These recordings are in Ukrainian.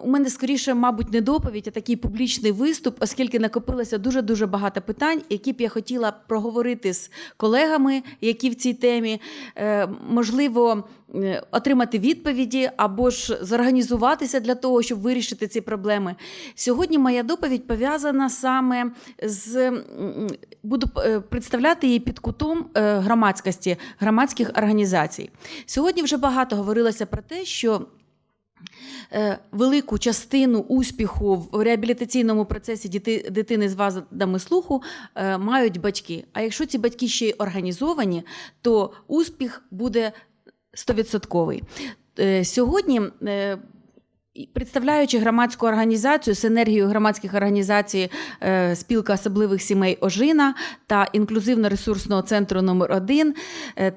У мене скоріше, мабуть, не доповідь, а такий публічний виступ, оскільки накопилося дуже дуже багато питань, які б я хотіла проговорити з колегами, які в цій темі, Е, можливо, отримати відповіді або ж зорганізуватися для того, щоб вирішити ці проблеми. Сьогодні моя доповідь пов'язана саме з буду е, представляти її під кутом е, громадськості, громадських організацій. Сьогодні вже багато говорилося про те, що велику частину успіху в реабілітаційному процесі дитини з вадами слуху е, мають батьки. А якщо ці батьки ще й організовані, то успіх буде стовідсотковий. Е, Сьогодні, е, представляючи громадську організацію, синергію громадських організацій е, спілка особливих сімей Ожина та інклюзивно-ресурсного центру номер 1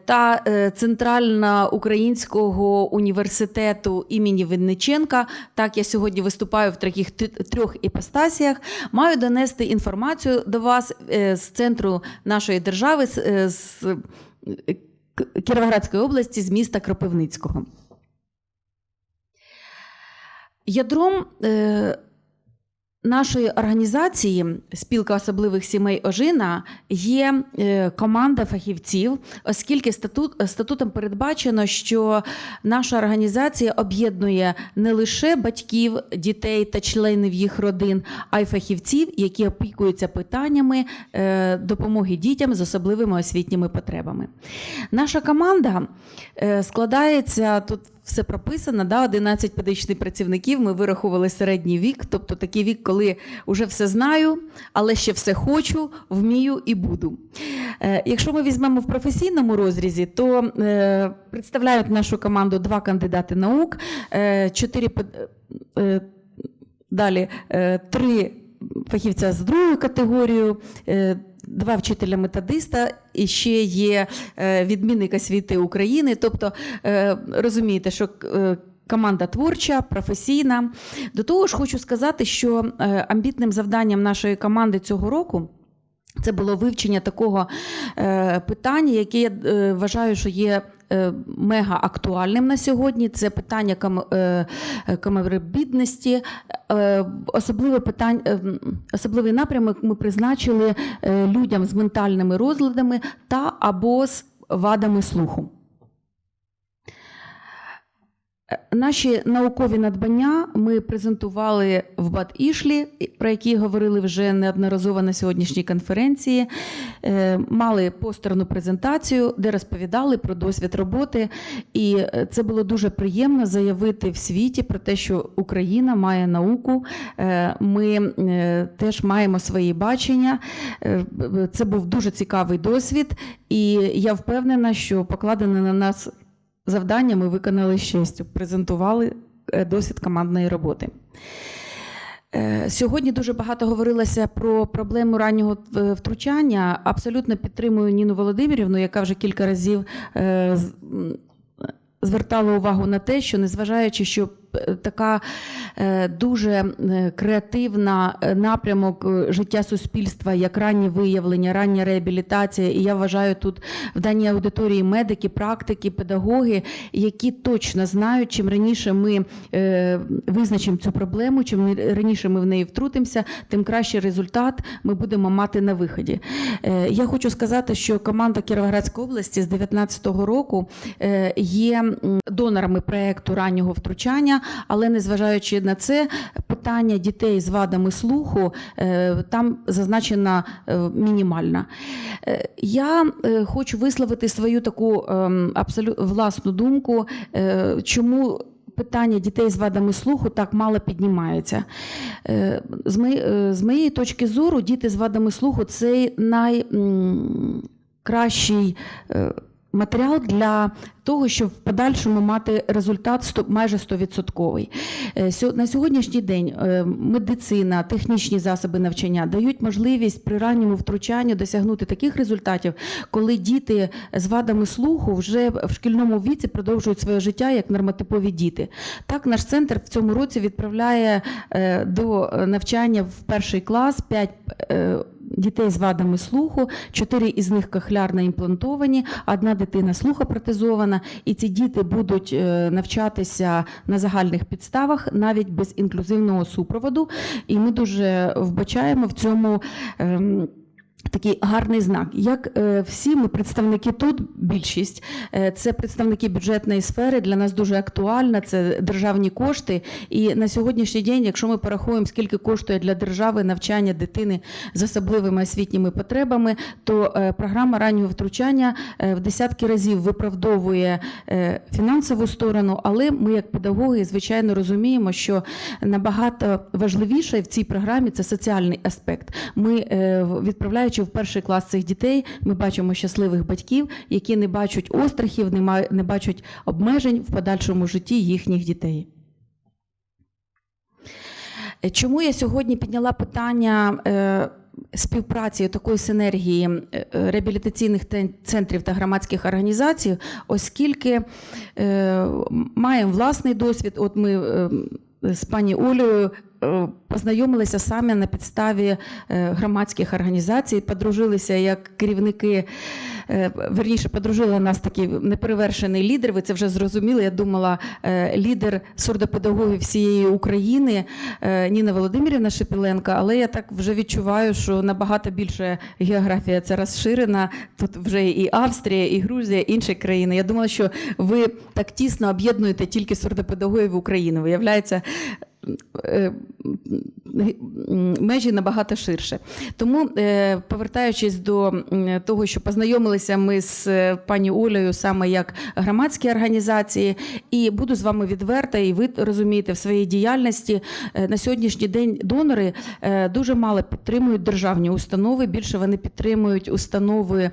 та е, Центрально-Українського університету імені Винниченка. Так, я сьогодні виступаю в таких трьох іпостасіях. Маю донести інформацію до вас е, з центру нашої держави, з, е, е, Кіровоградської області, з міста Кропивницького. Ядром е, нашої організації Спілка особливих сімей Ожина є е, команда фахівців, оскільки статут, статутом передбачено, що наша організація об'єднує не лише батьків, дітей та членів їх родин, а й фахівців, які опікуються питаннями е, допомоги дітям з особливими освітніми потребами. Наша команда е, складається тут. Все прописано, да, 11 педагогічних працівників. Ми вирахували середній вік, тобто такий вік, коли вже все знаю, але ще все хочу, вмію і буду. Е, якщо ми візьмемо в професійному розрізі, то е, представляють нашу команду два кандидати наук, е, чотири далі три фахівця з другою категорією. Два вчителя методиста і ще є е, відмінник освіти України. Тобто е, розумієте, що е, команда творча, професійна. До того ж, хочу сказати, що амбітним завданням нашої команди цього року. Це було вивчення такого е, питання, яке я е, вважаю, що є е, мега актуальним на сьогодні. Це питання кам, е, камербідності. Е, особливе питання, е, особливий напрямок ми призначили е, людям з ментальними розладами та або з вадами слуху. Е, Наші наукові надбання ми презентували в Бат Ішлі, про які говорили вже неодноразово на сьогоднішній конференції. Е, Мали постерну презентацію, де розповідали про досвід роботи. І е, це було дуже приємно заявити в світі про те, що Україна має науку. Ми теж маємо свої бачення. Це був дуже цікавий досвід, і я впевнена, що покладене на нас завдання ми виконали з презентували е, досвід командної роботи. Е, Сьогодні дуже багато говорилося про проблему раннього е, втручання. Абсолютно підтримую Ніну Володимирівну, яка вже кілька разів звертала увагу на те, що незважаючи, що така е, дуже е, креативна е, напрямок життя суспільства, як раннє виявлення, рання реабілітація, і я вважаю тут в даній аудиторії медики, практики, педагоги, які точно знають, чим раніше ми визначимо цю проблему, чим раніше ми в неї втрутимося, тим кращий результат ми будемо мати на виході. Я хочу сказати, що команда Кіровоградської області з 2019 року є донорами проекту раннього втручання, але незважаючи на це, питання дітей з вадами слуху е, там зазначено е, мінімально. Е, Я хочу висловити свою таку ем, абсолютно власну думку, чому. Питання дітей з вадами слуху так мало піднімається. З моєї точки зору, діти з вадами слуху це найкращий матеріал для того, щоб в подальшому мати результат майже 100%. Е, На сьогоднішній день е, медицина, технічні засоби навчання дають можливість при ранньому втручанні досягнути таких результатів, коли діти з вадами слуху вже в шкільному віці продовжують своє життя як нормотипові діти. Так, наш центр в цьому році відправляє е, до навчання в перший клас 5 дітей з вадами слуху. Чотири із них кахлярно імплантовані, одна дитина слухопротезована, і ці діти будуть е, навчатися на загальних підставах навіть без інклюзивного супроводу. І ми дуже вбачаємо в цьому. Такий гарний знак. Як е, всі ми представники тут, більшість е, це представники бюджетної сфери. Для нас дуже актуальна, це державні кошти. І на сьогоднішній день, якщо ми порахуємо, скільки коштує для держави навчання дитини з особливими освітніми потребами, то е, програма раннього втручання в десятки разів виправдовує фінансову сторону, але ми, як педагоги, звичайно розуміємо, що набагато важливіше в цій програмі це соціальний аспект. Ми відправляючи в перший клас цих дітей, ми бачимо щасливих батьків, які не бачать острахів, не бачать обмежень в подальшому житті їхніх дітей. Е, Чому я сьогодні підняла питання е, співпраці такої синергії е, реабілітаційних центрів та громадських організацій, оскільки маємо власний досвід. От ми з пані Олею познайомилися саме на підставі е, громадських організацій, подружилися як керівники. е, Верніше, подружили нас такий неперевершений лідер. Ви це вже зрозуміли. Я думала, е, лідер сурдопедагогів всієї України е, Ніна Володимирівна Шепіленко, але я так вже відчуваю, що набагато більше географія це розширена. Тут вже і Австрія, і Грузія, і інші країни. Я думала, що ви так тісно об'єднуєте тільки сурдопедагогів України. Виявляється, е, межі набагато ширше. Тому, е, повертаючись до того, що познайомилися ми з е, пані Олею саме як громадські організації, і буду з вами відверта, і ви розумієте в своїй діяльності е, на сьогоднішній день донори е, дуже мало підтримують державні установи. Більше вони підтримують установи.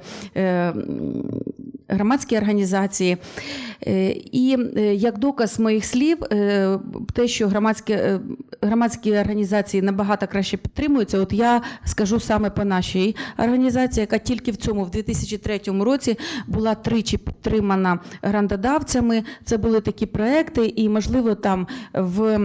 Громадські організації. Е, І е, як доказ моїх слів, е, те, що громадські, громадські організації набагато краще підтримуються, от я скажу саме по нашій організації, яка тільки в цьому, в 2003 році, була тричі підтримана грантодавцями. Це були такі проекти, і, можливо, там в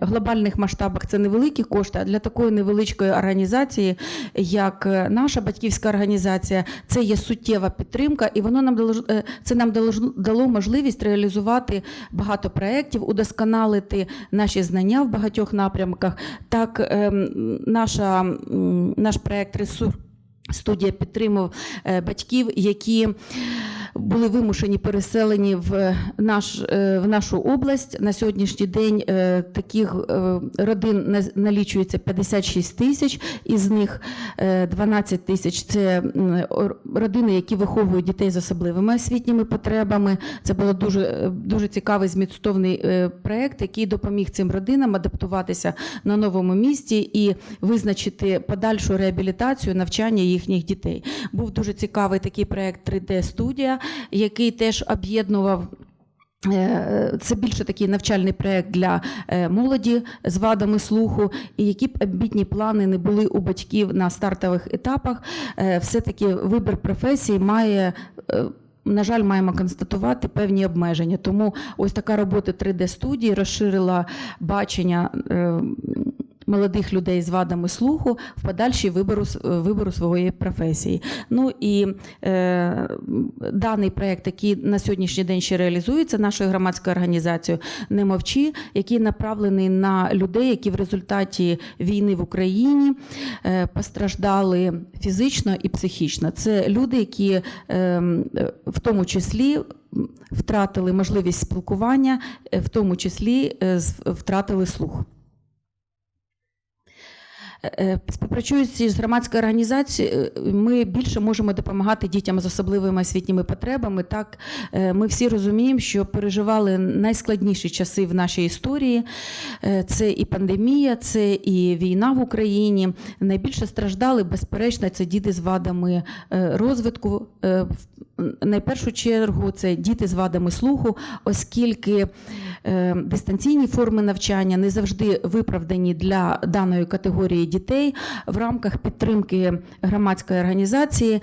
глобальних масштабах це невеликі кошти, а для такої невеличкої організації, як наша батьківська організація, це є суттєва підтримка, і воно нам е, це нам дало, дало можливість реалізувати багато проєктів, удосконалити наші знання в багатьох напрямках. Так, ем, наша, наш проєкт ресурс. Студія підтримав е, батьків, які були вимушені переселені в, наш, е, в нашу область. На сьогоднішній день е, таких е, родин на- налічується 56 тисяч, із них е, 12 тисяч це родини, які виховують дітей з особливими освітніми потребами. Це був дуже, дуже цікавий змістовний проєкт, який допоміг цим родинам адаптуватися на новому місці і визначити подальшу реабілітацію, навчання їхніх дітей. Був дуже цікавий такий проєкт 3D-студія, який теж об'єднував. Е, Це більше такий навчальний проєкт для е, молоді з вадами слуху, і які б амбітні плани не були у батьків на стартових етапах, е, все-таки вибір професії має. На жаль, маємо констатувати певні обмеження. Тому ось така робота 3D-студії розширила бачення молодих людей з вадами слуху в подальшій вибору, с- вибору своєї професії. Ну і е, даний проєкт, який на сьогоднішній день ще реалізується нашою громадською організацією Не мовчи, який направлений на людей, які в результаті війни в Україні е, постраждали фізично і психічно. Це люди, які е, е, в тому числі. Втратили можливість спілкування, е, в тому числі е, втратили слух. Е, Співпрацюючи з громадською організацією, е, ми більше можемо допомагати дітям з особливими освітніми потребами. Так, е, ми всі розуміємо, що переживали найскладніші часи в нашій історії. Е, Це і пандемія, це і війна в Україні. Найбільше страждали, безперечно, це діти з вадами е, розвитку. Е, в- Найпершу чергу це діти з вадами слуху, оскільки е, дистанційні форми навчання не завжди виправдані для даної категорії дітей. В рамках підтримки громадської організації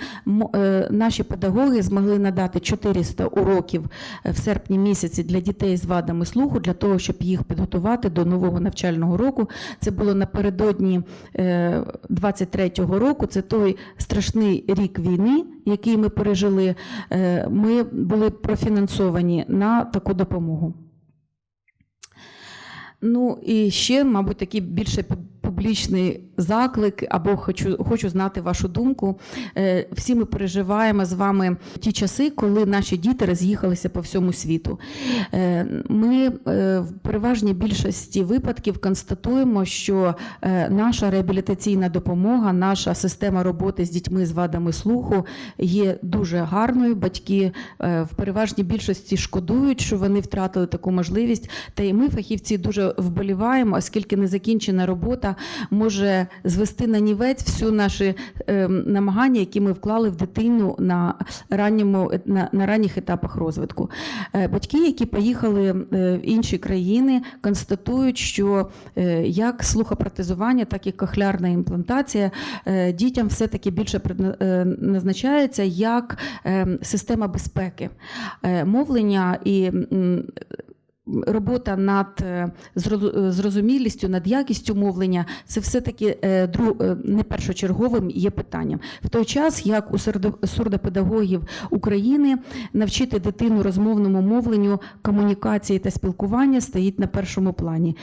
е, наші педагоги змогли надати 400 уроків е, в серпні місяці для дітей з вадами слуху для того, щоб їх підготувати до нового навчального року. Це було напередодні е, 23-го року. Це той страшний рік війни, який ми пережили. Е, Ми були профінансовані на таку допомогу. Ну і ще, мабуть, такі більше публічний заклик, або хочу, хочу знати вашу думку. Е, Всі ми переживаємо з вами ті часи, коли наші діти роз'їхалися по всьому світу. Е, Ми е, в переважній більшості випадків констатуємо, що наша реабілітаційна допомога, наша система роботи з дітьми з вадами слуху є дуже гарною. Батьки в переважній більшості шкодують, що вони втратили таку можливість. Та й ми, фахівці, дуже вболіваємо, оскільки незакінчена робота може звести на нівець всю наші е, намагання, які ми вклали в дитину на ранньому на, на ранніх етапах розвитку. Е, Батьки, які поїхали е, в інші країни, констатують, що е, як слухопротезування, так і кохлеарна імплантація е, дітям все-таки більше е, назначається як е, система безпеки. Е, Мовлення і Робота над е, е, зрозумілістю, над якістю мовлення це все-таки е, дру- е, не першочерговим є питанням. В той час, як у сурдо- сурдопедагогів України навчити дитину розмовному мовленню, комунікації та спілкування стоїть на першому плані.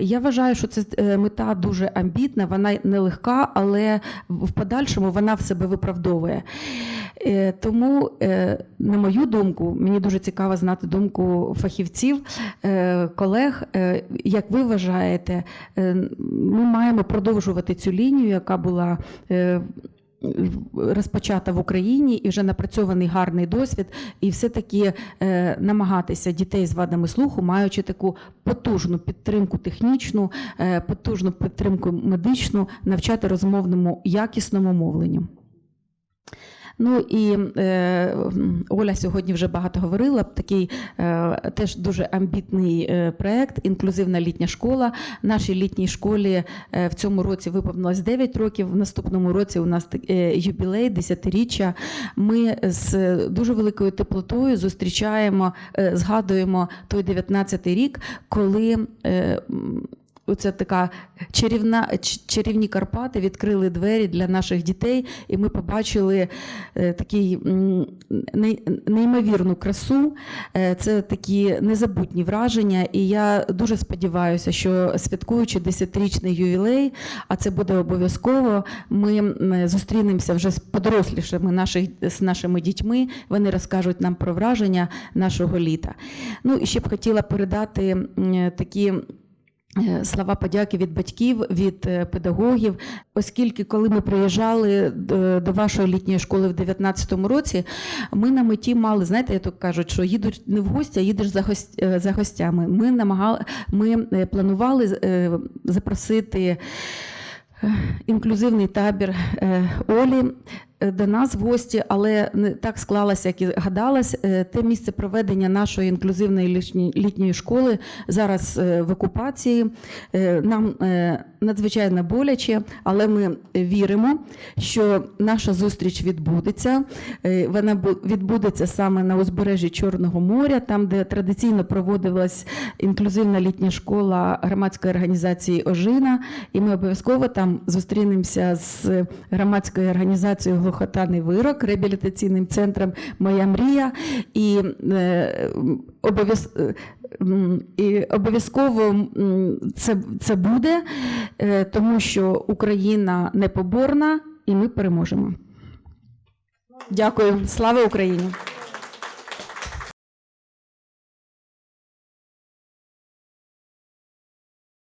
Я вважаю, що це мета дуже амбітна, вона нелегка, але в подальшому вона в себе виправдовує. Е, Тому, е, на мою думку, мені дуже цікаво знати думку фахівців, е, колег. Як ви вважаєте, ми маємо продовжувати цю лінію, яка була. Розпочата в Україні і вже напрацьований гарний досвід, і все-таки е, намагатися дітей з вадами слуху, маючи таку потужну підтримку технічну, е, потужну підтримку медичну, навчати розмовному якісному мовленню. Ну і е, Оля сьогодні вже багато говорила. Такий е, теж дуже амбітний е, проект інклюзивна літня школа. Нашій літній школі е, в цьому році виповнилось 9 років. В наступному році у нас е, юбілей, десятиріччя. Ми з дуже великою теплотою зустрічаємо, згадуємо той 19-й рік, коли. Оце така чарівна, чарівні Карпати відкрили двері для наших дітей, і ми побачили е, такий неймовірну красу. Е, Це такі незабутні враження. І я дуже сподіваюся, що святкуючи 10-річний ювілей, а це буде обов'язково. Ми зустрінемося вже з подорослішими наших з нашими дітьми. Вони розкажуть нам про враження нашого літа. Ну і ще б хотіла передати такі. Е, Слова подяки від батьків, від е, педагогів, оскільки коли ми приїжджали до, до вашої літньої школи в 2019 році, ми на меті мали, знаєте, я так кажуть, що їдуть не в гості, а їдеш за, гость, е, за гостями. Ми намагали, ми е, планували е, запросити е, інклюзивний табір е, Олі е, до нас в гості, але не так склалося, як і гадалось. Е, Те місце проведення нашої інклюзивної літньої- школи зараз е, в окупації. Е, Нам е, надзвичайно боляче, але ми віримо, що наша зустріч відбудеться. Е, Вона відбудеться саме на узбережжі Чорного моря, там, де традиційно проводилась інклюзивна літня школа громадської організації Ожина. І ми обов'язково там зустрінемося з громадською організацією Глухотаний вирок, реабілітаційним центром Моя мрія. І е, е, і обов'язково це, це буде, е, тому що Україна непоборна і ми переможемо. Дякую. Слава Україні!